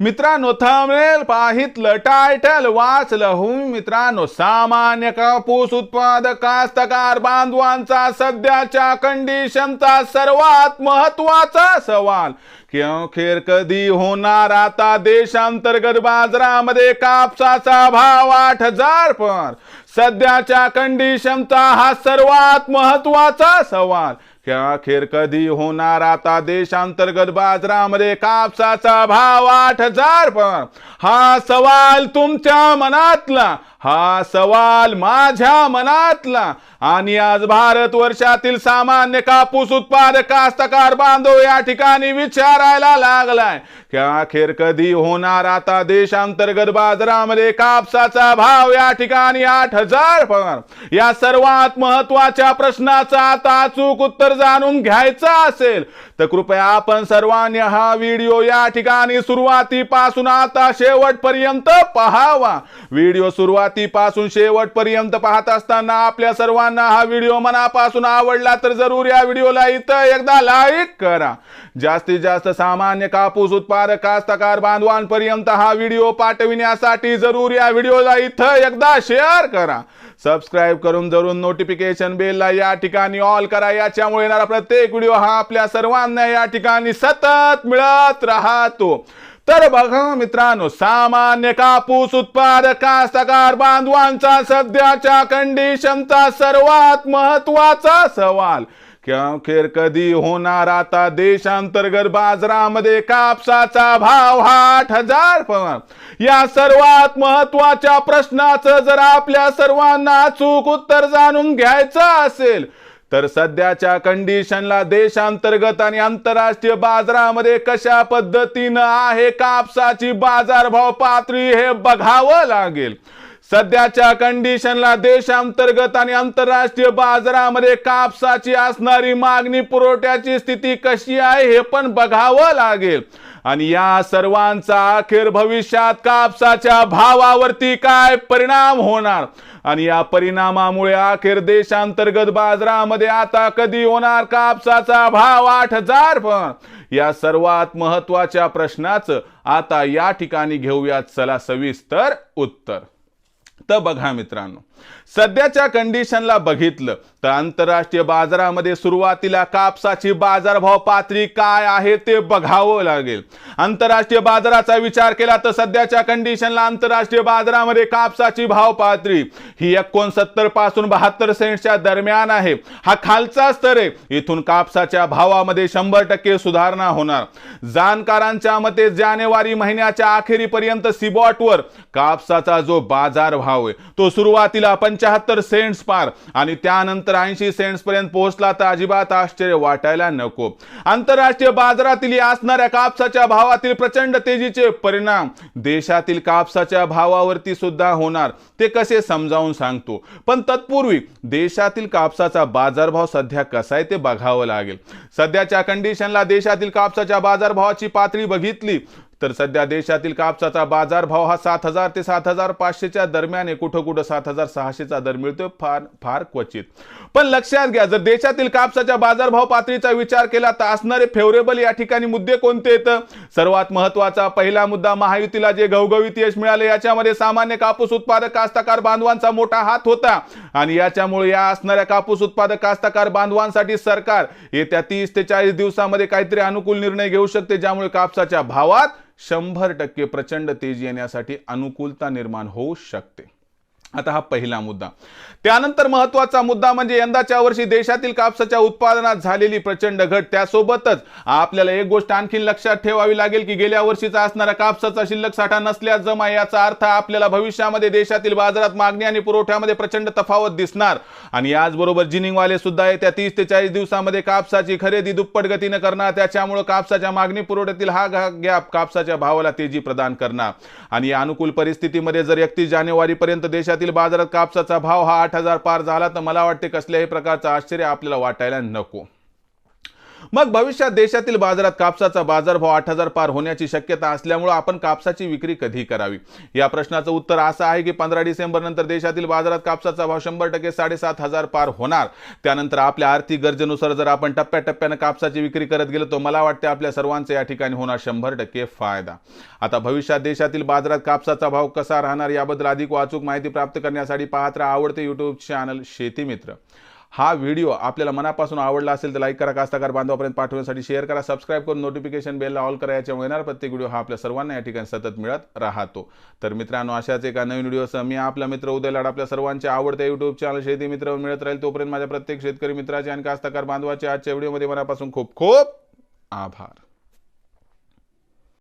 मित्रांनो thumbnail पाहितलं title वाचलं हुं मित्रांनो सामान्य कापूस उत्पादक कास्तकार बांधवांचा सध्याच्या कंडिशनचा सर्वात महत्त्वाचा सवाल. खेर कधी होणार आता देशांतर्गत बाजारामध्ये कापसाचा भाव आठ हजार पण सध्याच्या कंडिशनचा हा सर्वात महत्त्वाचा सवाल. की अखेर कधी होणार आता देशांतर्गत बाजारामध्ये कापसाचा भाव आठ हजार पण हा सवाल तुमच्या मनातला. हा सवाल माझ्या मनातला. आणि आज भारत वर्षातील सामान्य कापूस उत्पादक कास्तकार बांधव या ठिकाणी विचारायला लागलाय. की अखेर कधी होणार आता देशांतर्गत बाजारामध्ये कापसाचा भाव या ठिकाणी आठ हजार पण या सर्वात महत्त्वाच्या प्रश्नाचं आता अचूक उत्तर जाणून घ्यायचं असेल तर कृपया आपण सर्वांनी हा व्हिडिओ या ठिकाणी सुरुवातीपासून आता शेवटपर्यंत पहावा. व्हिडिओ सुरुवात सुरुवातीपासून शेवटपर्यंत पाहत असताना आपल्या सर्वांना हा व्हिडिओ मनापासून आवडला तर जरूर या व्हिडिओला इथं एकदा लाईक करा. जास्तीत जास्त सामान्य कापूस उत्पादक कास्तकार बांधवांपर्यंत हा व्हिडिओ पाठविण्यासाठी जरूर या व्हिडिओला इथं एकदा शेअर करा. सबस्क्राईब करून जरूर नोटिफिकेशन बेलला या ठिकाणी ऑल करा. याच्यामुळे येणारा प्रत्येक व्हिडिओ हा आपल्या सर्वांना या ठिकाणी सतत मिळत राहतो. तर बघा मित्रांनो सामान्य कापूस उत्पादक कास्तकार बांधवांचा सध्याच्या कंडिशनचा सर्वात महत्त्वाचा सवाल. की अखेर कधी होणार आता देशांतर्गत बाजारामध्ये कापसाचा भाव हा आठ हजार या सर्वात महत्त्वाच्या प्रश्नाचं जर आपल्या सर्वांना अचूक उत्तर जाणून घ्यायचं असेल तर सध्याच्या कंडिशनला देशांतर्गत आणि आंतरराष्ट्रीय बाजारामध्ये कशा पद्धतीनं आहे कापसाची बाजारभाव पातळी हे बघावं लागेल. सध्याच्या कंडिशनला देशांतर्गत आणि आंतरराष्ट्रीय बाजारामध्ये कापसाची असणारी मागणी पुरवठ्याची स्थिती कशी आहे हे पण बघावं लागेल. आणि या सर्वांचा अखेर भविष्यात कापसाच्या भावावरती काय परिणाम होणार? आणि या परिणामामुळे अखेर देशांतर्गत बाजारामध्ये आता कधी होणार कापसाचा भाव आठ हजार पण? या सर्वात महत्त्वाच्या प्रश्नाचं आता या ठिकाणी घेऊयात चला सविस्तर उत्तर. तर बघा मित्रांनो सध्याच्या कंडिशनला बघितलं तर आंतरराष्ट्रीय बाजारामध्ये सुरुवातीला कापसाची बाजारभाव पातळी काय आहे ते बघावं लागेल. आंतरराष्ट्रीय बाजाराचा विचार केला तर सध्याच्या कंडिशनला आंतरराष्ट्रीय बाजारामध्ये कापसाची भाव पातळी ही एकोणसत्तरपासून बहात्तर सेंटच्या दरम्यान आहे. हा खालचा स्तर आहे. इथून कापसाच्या भावामध्ये शंभर टक्के सुधारणा होणार. जाणकारांच्या मते जानेवारी महिन्याच्या अखेरीपर्यंत सिबॉटवर कापसाचा जो बाजार भाव आहे तो सुरुवातीला पंच्याहत्तर सेंट्स पार. आणि त्यानंतर ऐंशी सेंट्स पर्यंत पोहोचला तर अजिबात आश्चर्य वाटायला नको. आंतरराष्ट्रीय बाजारातील असणाऱ्या कापसाच्या भावातील प्रचंड तेजीचे परिणाम देशातील कापसाच्या भावावरती सुद्धा होणार ते कसे समजावून सांगतो. पण तत्पूर्वी देशातील कापसाचा बाजारभाव सध्या कसा आहे ते बघावं लागेल. सध्याच्या कंडिशनला देशातील कापसाच्या बाजारभावाची पातळी बघितली तर सध्या देशातील कापसाचा बाजारभाव हा सात हजार ते सात हजार पाचशेच्या दरम्यान कुठं कुठं सात हजार सहाशेचा दर मिळतोय फार फार क्वचित. पण लक्षात घ्या जर देशातील कापसाच्या बाजारभाव पातळीचा विचार केला तर असणारे फेवरेबल या ठिकाणी मुद्दे कोणते येत सर्वात महत्त्वाचा पहिला मुद्दा महायुतीला जे घवघवीत यश मिळाले याच्यामध्ये सामान्य कापूस उत्पादक कास्तकार बांधवांचा मोठा हात होता. आणि याच्यामुळे या असणाऱ्या कापूस उत्पादक कास्तकार बांधवांसाठी सरकार येत्या तीस ते चाळीस दिवसामध्ये काहीतरी अनुकूल निर्णय घेऊ शकते ज्यामुळे कापसाच्या भावात शंभर टक्के प्रचंड तेजी येण्यासाठी अनुकूलता निर्माण होऊ शकते. आता हा पहिला मुद्दा. त्यानंतर महत्त्वाचा मुद्दा म्हणजे यंदाच्या वर्षी देशातील कापसाच्या उत्पादनात झालेली प्रचंड घट. त्यासोबतच आपल्याला एक गोष्ट आणखी लक्षात ठेवावी लागेल की गेल्या वर्षीचा असणारा कापसाचा शिल्लक साठा नसल्यास जमा याचा अर्थ आपल्याला भविष्यामध्ये देशातील बाजारात मागणी आणि पुरवठ्यामध्ये प्रचंड तफावत दिसणार. आणि याचबरोबर जिनिंगवाले सुद्धा येत्या तीस ते चाळीस दिवसामध्ये कापसाची खरेदी दुप्पट गतीनं करणार. त्याच्यामुळे कापसाच्या मागणी पुरवठ्यातील हा गॅप कापसाच्या भावाला तेजी प्रदान करणार. आणि या अनुकूल परिस्थितीमध्ये जर एकतीस जानेवारीपर्यंत देशात देशातील बाजारात कापसाचा भाव हा आठ हजार पार झाला तर मला वाटते कसल्याही प्रकारचं आश्चर्य आपल्याला वाटायला नको. मग भविष्यात देशातील बाजारात कापसाचा बाजारभाव आठ हजार पार होण्याची शक्यता असल्यामुळे आपण कापसाची विक्री कधी करावी? या प्रश्नाचं उत्तर असं आहे की पंधरा डिसेंबर नंतर देशातील बाजारात कापसाचा भाव शंभर टक्के साडेसात हजार पार होणार. त्यानंतर आपल्या आर्थिक गरजेनुसार जर आपण टप्प्याटप्प्यानं कापसाची विक्री करत गेलो तर मला वाटते आपल्या सर्वांचा या ठिकाणी होणार शंभर टक्के फायदा. आता भविष्यात देशातील बाजारात कापसाचा भाव कसा राहणार याबद्दल अधिक वाचूक माहिती प्राप्त करण्यासाठी पाहत राहा आवडते युट्यूब चॅनल शेती मित्र. हा व्हिडिओ आपल्याला मनापासून आवडला असेल तर लाईक करा कास्ताकार बांधवापर्यंत पाठवण्यासाठी शेअर करा सबस्क्राईब करून नोटिफिकेशन बेलला ऑल करा याच्यामुळे येणार प्रत्येक व्हिडिओ हा आपल्या सर्वांना या ठिकाणी सतत मिळत राहतो. तर मित्रांनो अशाच एका नवीन व्हिडिओसह मी आपला मित्र उदय लाड आपल्या सर्वांच्या आवडत्या युट्यूब चॅनल शेती मित्र मिळत राहील तोपर्यंत माझ्या प्रत्येक शेतकरी मित्राचे आणि कास्ताकार बांधवाचे आजच्या व्हिडिओमध्ये मनापासून खूप खूप आभार.